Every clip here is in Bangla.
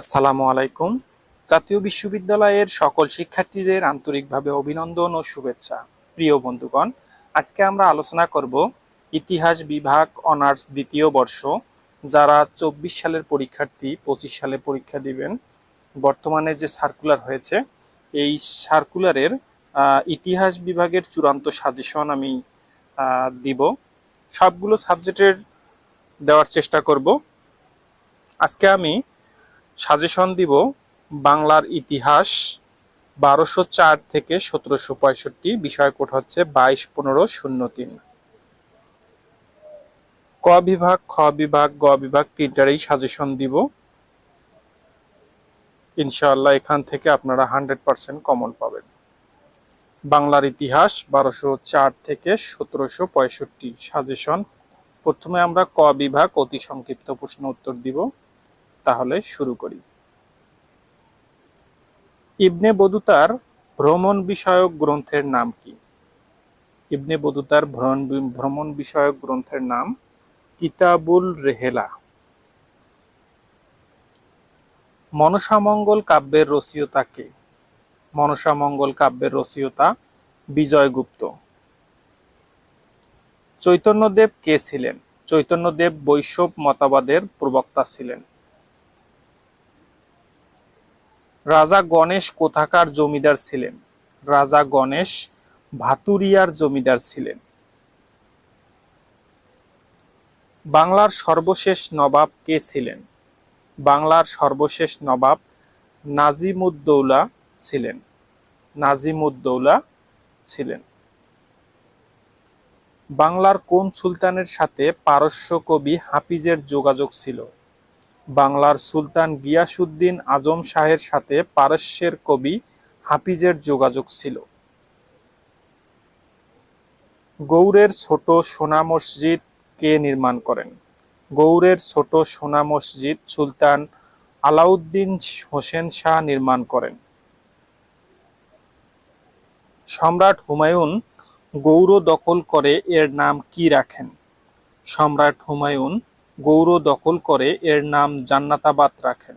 আসসালামু আলাইকুম। জাতীয় বিশ্ববিদ্যালয়ের সকল শিক্ষার্থীদের আন্তরিকভাবে অভিনন্দন ও শুভেচ্ছা। প্রিয় বন্ধুগণ, আজকে আমরা আলোচনা করব ইতিহাস বিভাগ অনার্স দ্বিতীয় বর্ষ। যারা চব্বিশ সালের পরীক্ষার্থী, পঁচিশ সালে পরীক্ষা দিবেন। বর্তমানে যে সার্কুলার হয়েছে, এই সার্কুলারের ইতিহাস বিভাগের চূড়ান্ত সাজেশন আমি দিব। সবগুলো সাবজেক্টের দেওয়ার চেষ্টা করব। আজকে আমি সাজেশন দিব বাংলার ইতিহাস বারোশো চার থেকে সতেরোশো পঁয়ষট্টি, বিষয় কোড হচ্ছে বাইশ পনেরো শূন্য তিন। ক বিভাগ, খ বিভাগ, গ বিভাগ তিনটারই সাজেশন দিব। ইনশাআল্লাহ এখান থেকে আপনারা হান্ড্রেড পার্সেন্ট কমন পাবেন। বাংলার ইতিহাস বারোশো চার থেকে সতেরোশো পঁয়ষট্টি সাজেশন। প্রথমে আমরা ক বিভাগ অতি সংক্ষিপ্ত প্রশ্ন উত্তর দিব। তাহলে শুরু করি। ইবনে বদুতার ভ্রমণ বিষয়ক গ্রন্থের নাম কি? ইবনে বদুতার ভ্রমণ বিষয়ক গ্রন্থের নাম কিতাবুল রেহেলা। মনসামঙ্গল কাব্যের রচয়িতা কে? মনসামঙ্গল কাব্যের রচয়িতা বিজয়গুপ্ত। চৈতন্যদেব কে ছিলেন? চৈতন্যদেব বৈষ্ণব মতবাদের প্রবক্তা ছিলেন। রাজা গণেশ কোথাকার জমিদার ছিলেন? রাজা গণেশ ভাতুরিয়ার জমিদার ছিলেন। বাংলার সর্বশেষ নবাব কে ছিলেন? বাংলার সর্বশেষ নবাব নাজিমুদ্দৌলা ছিলেন। নাজিমুদ্দৌলা ছিলেন। বাংলার কোন সুলতানের সাথে পারস্য কবি হাফিজের যোগাযোগ ছিল? বাংলার সুলতান গিয়াসুদ্দিন আজম শাহের সাথে পারস্যের কবি হাফিজের যোগাযোগ ছিল। গৌড়ের ছোট সোনা মসজিদ কে নির্মাণ করেন? গৌড়ের ছোট সোনা মসজিদ সুলতান আলাউদ্দিন হোসেন শাহ নির্মাণ করেন। সম্রাট হুমায়ুন গৌড় দখল করে এর নাম কি রাখেন? সম্রাট হুমায়ুন গৌড় দখল করে, এর নাম জান্নাতাবাদ রাখেন।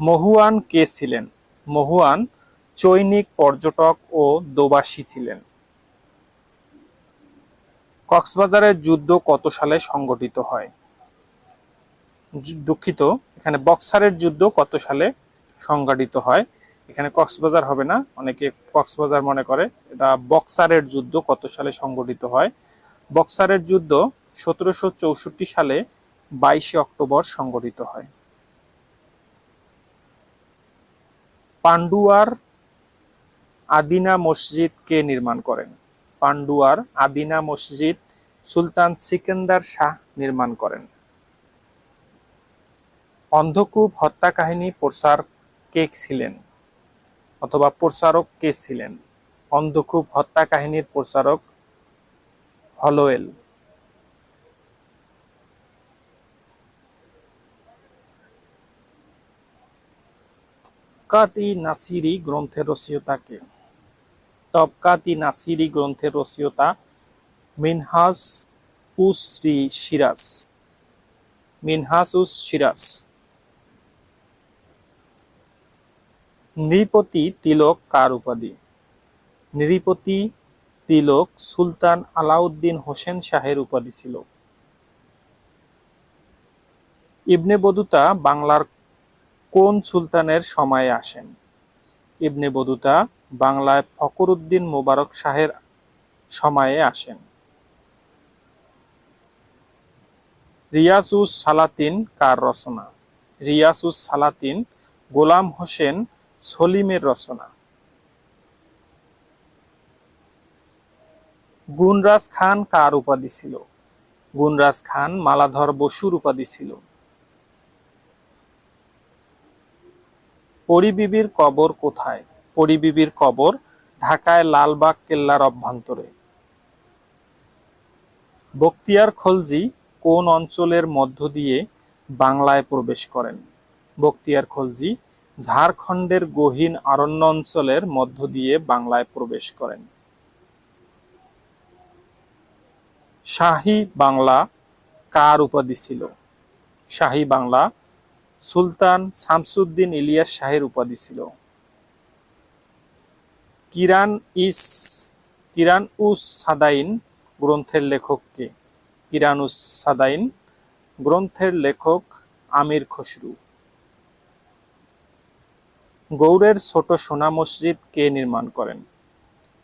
মহুয়ান কে ছিলেন? মহুয়ান চৈনিক পর্যটক ও দোবাসী ছিলেন। কক্সবাজারের যুদ্ধ কত সালে সংগঠিত হয়? দুঃখিত, এখানে বক্সারের যুদ্ধ কত সালে সংগঠিত হয়? এখানে কক্সবাজার হবে না, অনেকে কক্সবাজার মনে করে। এটা বক্সারের যুদ্ধ কত সালে সংগঠিত হয়? বক্সারের যুদ্ধ সতেরোশো চৌষট্টি সালে বাইশে অক্টোবর সংগঠিত হয়। পান্ডুয়ার আদিনা মসজিদ কে নির্মাণ করেন। পান্ডুয়ার আদিনা মসজিদ সুলতান সিকেন্দার শাহ নির্মাণ করেন। অন্ধকূপ হত্যা কাহিনী প্রচার কে ছিলেন? অথবা প্রচারক কে ছিলেন? অন্ধকূপ হত্যা কাহিনীর প্রচারক হলোয়েল ই নাসিরি গ্রন্থের রচয়িতা কে? তবকাত নাসিরি গ্রন্থের রচয়িতা মিনহাজ উস শ্রী সিরাজ। মিনহাজ উস সিরাজ। নৃপতি তিলক কার উপাধি? নৃপতি তিলক সুলতান আলাউদ্দিন হোসেন শাহের উপাধি ছিল। ইবনে বদুতা বাংলার কোন সুলতানের সময়ে আসেন? ইবনে বদুতা বাংলায় ফখরুদ্দিন মোবারক শাহের সময়ে আসেন। রিয়াসুস সালাতিন কার রচনা? রিয়াসুস সালাতিন গোলাম হোসেন সলিমের রচনা। গুনরাজ খান কার উপাধি ছিল? গুনরাজ খান মালাধর বসুর উপাধি ছিল। পরিবিবির কবর কোথায়? পরিবিবির কবর ঢাকায় লালবাগ কেল্লার অভ্যন্তরে। বক্তিয়ার খলজি কোন অঞ্চলের মধ্য দিয়ে বাংলায় প্রবেশ করেন? বক্তিয়ার খলজি ঝাড়খণ্ডের গহীন আরণ্য অঞ্চলের মধ্য দিয়ে বাংলায় প্রবেশ করেন। শাহী বাংলা কার উপাধি ছিল শাহী বাংলা সুলতান শামসুদ্দিন ইলিয়াস শাহের উপাধি ছিল কিরান ইস, কিরান উস সাদাইন গ্রন্থের লেখক কে? কিরান উস সাদাইন গ্রন্থের লেখক আমির খসরু। গৌড়ের ছোট সোনা মসজিদ কে নির্মাণ করেন?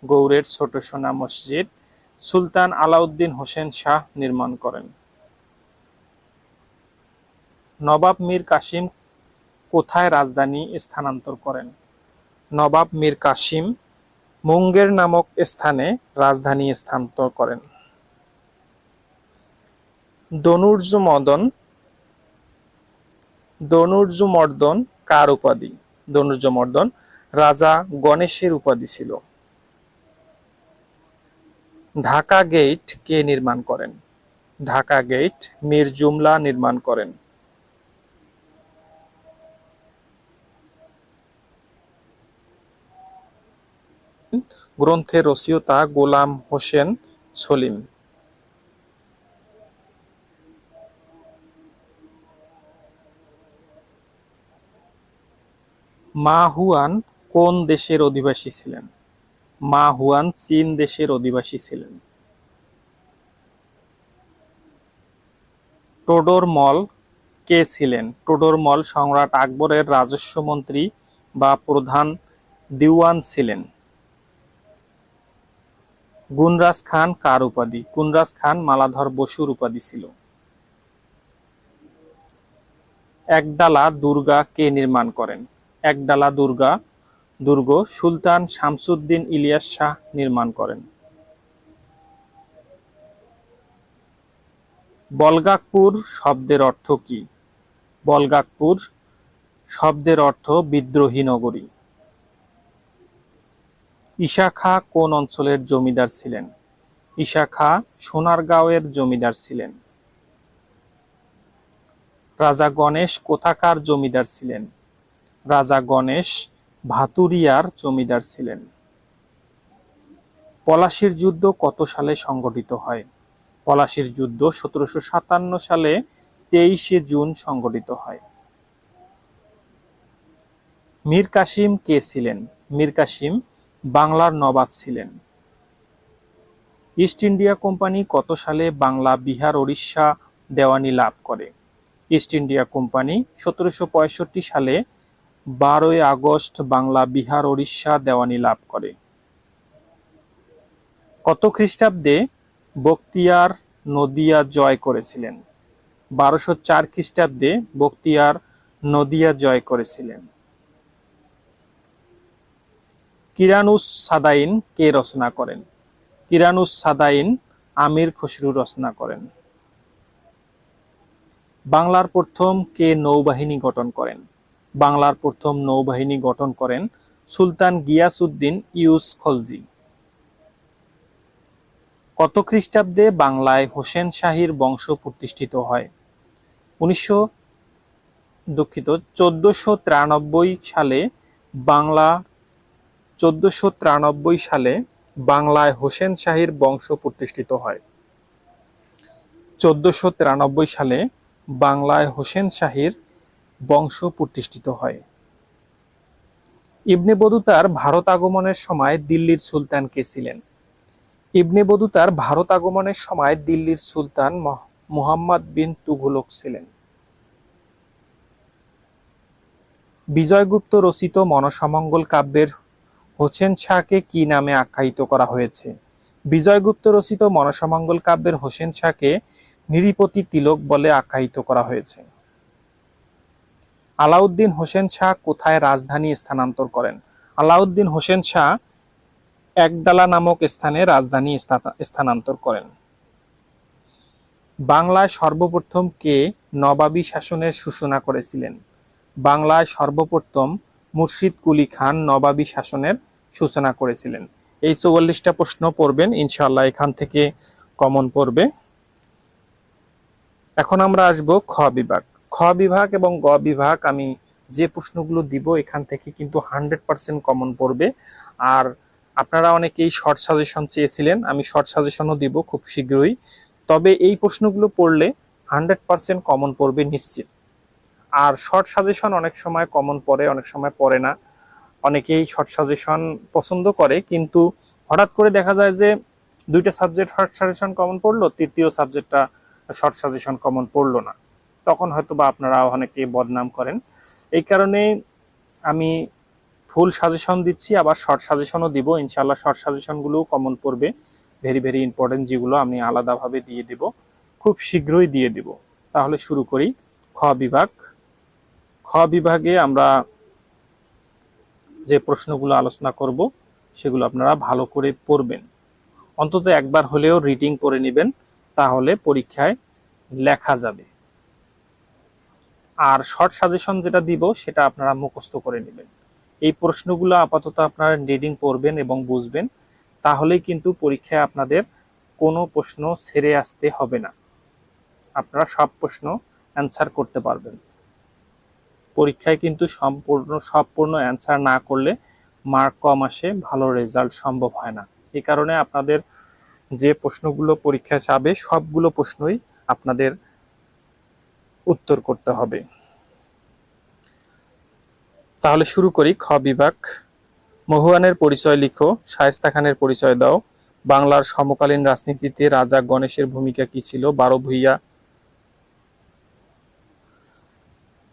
গৌড়ের ছোট সোনা মসজিদ সুলতান আলাউদ্দিন হোসেন শাহ নির্মাণ করেন। নবাব মীর কাসিম কোথায় রাজধানী স্থানান্তর করেন? নবাব মীর কাসিম মুঙ্গের নামক স্থানে রাজধানী স্থানান্তর করেন। দনুর্য মদন দনুর্য মর্দন কার উপাধি? দনুর্য মর্দন রাজা গণেশের উপাধি ছিল। ঢাকা গেট কে নির্মাণ করেন? ঢাকা গেট মীর জুমলা নির্মাণ করেন। গ্রন্থের রচয়িতা গোলাম হোসেন সলিম। মা হুয়ান কোন দেশের অধিবাসী ছিলেন? মা হুয়ান চীন দেশের অধিবাসী ছিলেন। টোডর মল কে ছিলেন? টোডর মল সম্রাট আকবরের রাজস্ব মন্ত্রী বা প্রধান দিওয়ান ছিলেন। গুনরাজ খান কার উপাধি? গুনরাজ খান মালাধর বসুর উপাধি ছিল। একডালা দুর্গা কে নির্মাণ করেন? একডালা দুর্গা দুর্গ সুলতান শামসুদ্দিন ইলিয়াস শাহ নির্মাণ করেন। বলগাকপুর শব্দের অর্থ কি? বলগাকপুর শব্দের অর্থ বিদ্রোহী নগরী। ঈশা খাঁ কোন অঞ্চলের জমিদার ছিলেন? ঈশা খাঁ সোনারগাঁওয়ের জমিদার ছিলেন। রাজা গণেশ কোথাকার জমিদার ছিলেন? রাজা গণেশ ভাতুরিয়ার জমিদার ছিলেন। পলাশির যুদ্ধ কত সালে সংগঠিত হয়? পলাশির যুদ্ধ সতেরোশো সাতান্ন সালে তেইশে জুন সংগঠিত হয়। মীর কাসিম কে ছিলেন? মীর কাসিম বাংলার নবাব ছিলেন। ইস্ট ইন্ডিয়া কোম্পানি কত সালে বাংলা, বিহার, ওড়িশা দেওয়ানি লাভ করে? ইস্ট ইন্ডিয়া কোম্পানি সতেরোশো পঁয়ষট্টি সালে বারোই আগস্ট বাংলা, বিহার, ওড়িশা দেওয়ানি লাভ করে। কত খ্রিস্টাব্দে বক্তিয়ার নদিয়া জয় করেছিলেন? বারোশো চার খ্রিস্টাব্দে বক্তিয়ার নদিয়া জয় করেছিলেন। কিরানুস সাদাইন কে রচনা করেন? কিরানুস সাদাইন আমির খসরু রচনা করেন। বাংলার প্রথম কে নৌবাহিনী গঠন করেন? বাংলার প্রথম নৌবাহিনী গঠন করেন সুলতান গিয়াসউদ্দিন ইউস খলজি। কত খ্রিস্টাব্দে বাংলায় হোসেন শাহীর বংশ প্রতিষ্ঠিত হয়? উনিশশো দুঃখিত, চোদ্দশো সালে বাংলা, চোদ্দশো সালে বাংলায় হোসেন শাহীর বংশ প্রতিষ্ঠিত হয়। চোদ্দশো সালে বাংলায় হোসেন শাহীর বংশ প্রতিষ্ঠিত হয়। ইবনে বদুতার ভারত আগমনের সময় দিল্লির সুলতান কে ছিলেন। ইবনে বদুতার ভারত আগমনের সময় দিল্লির সুলতান মহ- মুহাম্মদ বিন তুঘলক ছিলেন। বিজয়গুপ্ত রচিত মনসমঙ্গল কাব্যের হোসেন শাহকে কি নামে আখ্যায়িত করা হয়েছে? বিজয়গুপ্ত রচিত মনসমঙ্গল কাব্যের হোসেন শাহকে নিরিপতি তিলক বলে আখ্যায়িত করা হয়েছে। আলাউদ্দিন হোসেন শাহ কোথায় রাজধানী স্থানান্তর করেন? আলাউদ্দিন হোসেন শাহ একডালা নামক স্থানে রাজধানী স্থানা- স্থানান্তর করেন। বাংলায় সর্বপ্রথম কে নবাবী শাসনের সূচনা করেছিলেন? বাংলায় সর্বপ্রথম মুর্শিদ কুলি খান নবাবী শাসনের সূচনা করেছিলেন। এই চৌয়াল্লিশটা প্রশ্ন পড়বেন, ইনশাআল্লাহ এখান থেকে কমন পড়বে। এখন আমরা আসব খ বিভাগ। খ বিভাগ এবং গ বিভাগ আমি যে প্রশ্নগুলো দিব এখান থেকে কিন্তু হান্ড্রেড পার্সেন্ট কমন পড়বে। আর আপনারা অনেকেই শর্ট সাজেশন চেয়েছিলেন, আমি শর্ট সাজেশনও দিব খুব শীঘ্রই। তবে এই প্রশ্নগুলো পড়লে হান্ড্রেড পার্সেন্ট কমন পড়বে নিশ্চিত। আর শর্ট সাজেশন অনেক সময় কমন পড়ে, অনেক সময় পড়ে না। অনেকেই শর্ট সাজেশন পছন্দ করে, কিন্তু হঠাৎ করে দেখা যায় যে দুইটা সাবজেক্ট শর্ট সাজেশন কমন পড়ল, তৃতীয় সাবজেক্টটা শর্ট সাজেশন কমন পড়ল না। তখন হয়তো বা আপনারা অনেকে বদনাম করেন। এই কারণে আমি ফুল সাজেশন দিচ্ছি, আবার শর্ট সাজেশনও দিব। ইনশাল্লাহ শর্ট সাজেশনগুলোও কমন পড়বে। ভেরি ভেরি ইম্পর্টেন্ট যেগুলো আমি আলাদাভাবে দিয়ে দিব। খুব শীঘ্রই দিয়ে দিব। তাহলে শুরু করি। খ বিভাগ। খ বিভাগে আমরা যে প্রশ্নগুলো আলোচনা করব, সেগুলো আপনারা ভালো করে পড়বেন। অন্তত একবার হলেও রিডিং করে নেবেন। তাহলে পরীক্ষায় লেখা যাবে। আর শর্ট সাজেশন যেটা দিব, সেটা আপনারা মুখস্থ করে নেবেন। এই প্রশ্নগুলো আপাতত আপনারা রিডিং পড়বেন এবং বুঝবেন, তাহলেই কিন্তু পরীক্ষায় আপনাদের কোনো প্রশ্ন ছেড়ে আসতে হবে না। আপনারা সব প্রশ্ন অ্যান্সার করতে পারবেন। পরীক্ষায় কিন্তু সম্পূর্ণ সম্পূর্ণ অ্যান্সার না করলে মার্ক কম আসে, ভালো রেজাল্ট সম্ভব হয় না। এই কারণে আপনাদের যে প্রশ্নগুলো পরীক্ষায় চাবে সবগুলো প্রশ্নই আপনাদের উত্তর করতে হবে। তাহলে শুরু করি খ বিভাগ। মহুয়ানের পরিচয় লিখো, শায়েস্তা খানের পরিচয় দাও। বাংলার সমকালীন রাজনীতিতে রাজা গণেশের ভূমিকা কি ছিল? বারো ভূইয়া।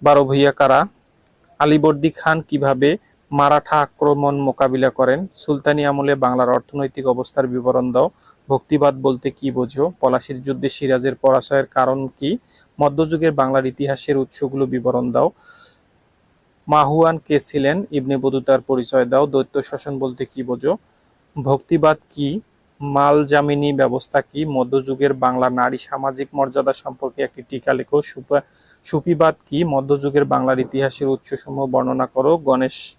বারো ভূইয়া কারা? আলিবর্দি খান কীভাবে মারাঠা আক্রমণ মোকাবিলা করেন। সুলতানি আমলে বাংলার অর্থনৈতিক অবস্থার বিবরণ দাও। ভক্তিবাদ বলতে কি বোঝো? পলাশির যুদ্ধে সিরাজের পরাজয়ের কারণ কি? মধ্যযুগের বাংলার ইতিহাসের উৎসগুলো বিবরণ দাও। মাহুয়ান কে ছিলেন? ইবনে বদুতার পরিচয় দাও। দৈত্য শাসন বলতে কি বোঝো? ভক্তিবাদ কি? মাল জামিনী ব্যবস্থা কি? মধ্যযুগের বাংলা নারী সামাজিক মর্যাদা সম্পর্কে একটি টিকা লেখো। সুপা- সুফিবাদ কি? মধ্যযুগের বাংলার ইতিহাসের উৎসসমূহ বর্ণনা করো। গণেশ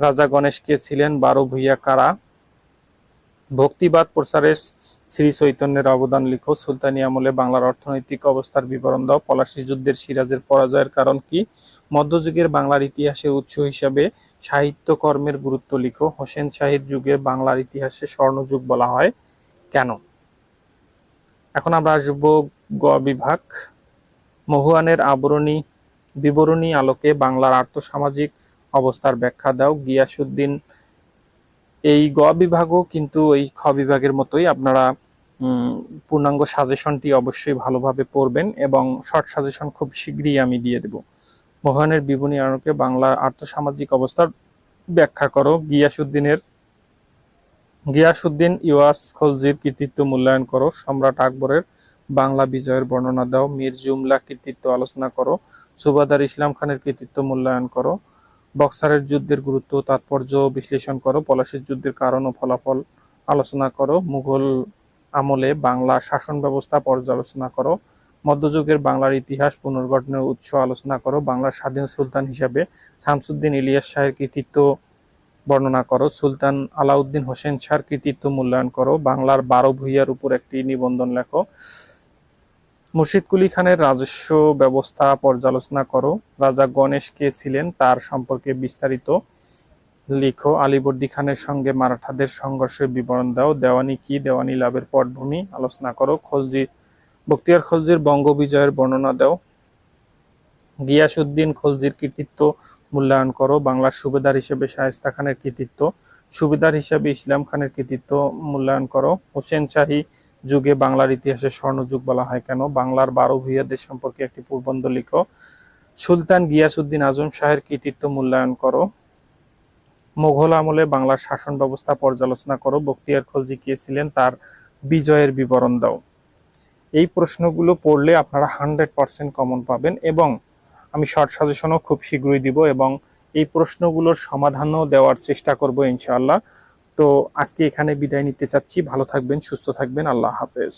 রাজা গণেশ কে ছিলেন? বারো ভূইয়া কারা? ভক্তিবাদ প্রচারে শ্রী চৈতন্যের অবদান লিখো। সুলতানি আমলে বাংলার অর্থনৈতিক অবস্থার বিবরণ দাও। পলাশী যুদ্ধের সিরাজের পরাজয়ের কারণ কি? মধ্যযুগের বাংলার ইতিহাসের উৎস হিসাবে সাহিত্যকর্মের গুরুত্ব লিখো। হোসেন শাহির যুগের বাংলার ইতিহাসে স্বর্ণযুগ বলা হয়। কেন? এখন আমরা আসব গ বিভাগ। মহুয়ানের আবরণী বিবরণী আলোকে বাংলার আর্থসামাজিক অবস্থার ব্যাখ্যা দাও। গিয়াসুদ্দিন এই গ বিভাগও কিন্তু এই খ বিভাগের মতোই আপনারা পূর্ণাঙ্গ সাজেশনটি অবশ্যই ভালোভাবে পড়বেন এবং শর্ট সাজেশন খুব শীঘ্রই আমি দিয়ে দেব। মহানের বিবরণী আলোকে বাংলার আর্থসামাজিক অবস্থার ব্যাখ্যা করো। গিয়াসুদ্দিনের গিয়াসুদ্দিন ইওয়াস খলজির কৃতিত্ব মূল্যায়ন করো। সম্রাট আকবরের বাংলা বিজয়ের বর্ণনা দাও। মীর জুমলা কৃতিত্ব আলোচনা করো। সুবাদার ইসলাম খানের কৃতিত্ব মূল্যায়ন করো। বক্সারের যুদ্ধের গুরুত্ব, তাৎপর্য বিশ্লেষণ করো, পলাশির যুদ্ধের কারণ ও ফলাফল আলোচনা করো, মুঘল আমলে বাংলা শাসন ব্যবস্থা পর্যালোচনা করো, মধ্যযুগের বাংলার ইতিহাস পুনর্গঠনের উৎস আলোচনা করো, বাংলার স্বাধীন সুলতান হিসাবে শামসুদ্দিন ইলিয়াস শাহের কৃতিত্ব বর্ণনা করো, সুলতান আলাউদ্দিন হোসেন শাহর কৃতিত্ব মূল্যায়ন করো, বাংলার বারো ভূইয়ার উপর একটি নিবন্ধন লেখো। মুর্শিদ কুলি খানের রাজস্ব ব্যবস্থা পর্যালোচনা করো। রাজা গণেশ কে ছিলেন তার সম্পর্কে বিস্তারিত লিখো। আলীবর্দী খানের সঙ্গে মারাঠাদের সংঘর্ষের বিবরণ দাও। দেওয়ানি কি? দেওয়ানি লাভের পটভূমি। আলোচনা করো। খলজি বক্তিয়ার খলজির বঙ্গ বিজয়ের বর্ণনা দাও। গিয়াসউদ্দিন খলজির কৃতিত্ব মূল্যায়ন করো। বাংলার সুবেদার হিসেবে শায়েস্তা খানের কৃতিত্ব। সুবেদার হিসেবে ইসলাম খানের কৃতিত্ব মূল্যায়ন করো। হোসেন শাহী যুগে বাংলার ইতিহাসে স্বর্ণযুগ বলা হয় কেন? বাংলার বারো ভূইয়াদের সম্পর্কে একটি প্রবন্ধ লিখো। সুলতান গিয়াসউদ্দিন আজম শাহের কৃতিত্ব মূল্যায়ন করো। মোঘল আমলে বাংলার শাসন ব্যবস্থা পর্যালোচনা করো। বক্তিয়ার খলজি কে ছিলেন? তার বিজয়ের বিবরণ দাও। এই প্রশ্নগুলো পড়লে আপনারা হান্ড্রেড পার্সেন্ট কমন পাবেন এবং আমি শর্ট সাজেশনও খুব শীঘ্রই দিব এবং এই প্রশ্নগুলোর সমাধানও দেওয়ার চেষ্টা করব ইনশাআল্লাহ। তো আজকে এখানে বিদায় নিতে চাচ্ছি। ভালো থাকবেন, সুস্থ থাকবেন। আল্লাহ হাফেজ।